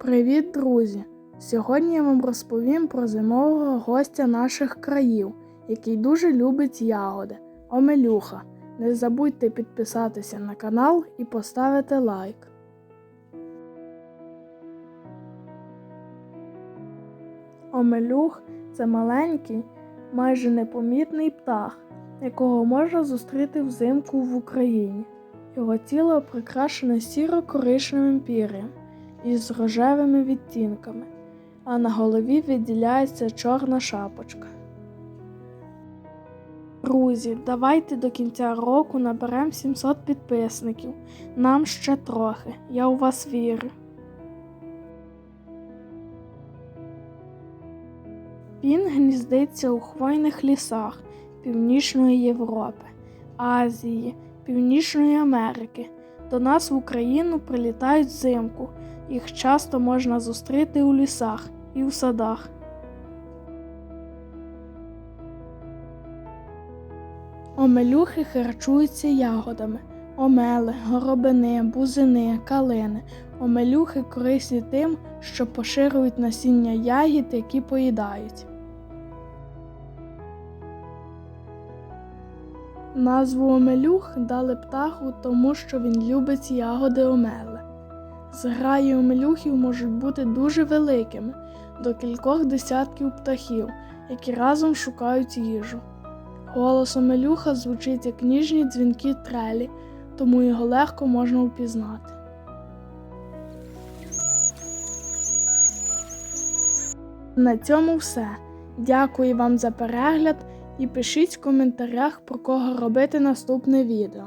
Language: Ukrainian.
Привіт, друзі! Сьогодні я вам розповім про зимового гостя наших країв, який дуже любить ягоди Омелюха. Не забудьте підписатися на канал і поставити лайк. Омелюх це маленький, майже непомітний птах, якого можна зустріти взимку в Україні. Його тіло прикрашене сіро-коричневим пір'ям із рожевими відтінками, а на голові відділяється чорна шапочка. Друзі, давайте до кінця року наберемо 700 підписників. Нам ще трохи. Я у вас вірю. Він гніздиться у хвойних лісах Північної Європи, Азії, Північної Америки. До нас в Україну прилітають взимку. Їх часто можна зустріти у лісах і в садах. Омелюхи харчуються ягодами, омели, горобини, бузини, калини. Омелюхи корисні тим, що поширюють насіння ягід, які поїдають. Назву омелюх дали птаху, тому що він любить ягоди омели. Зграї омелюхів можуть бути дуже великими, до кількох десятків птахів, які разом шукають їжу. Голос омелюха звучить як ніжні дзвінки трелі, тому його легко можна впізнати. На цьому все. Дякую вам за перегляд і пишіть в коментарях, про кого робити наступне відео.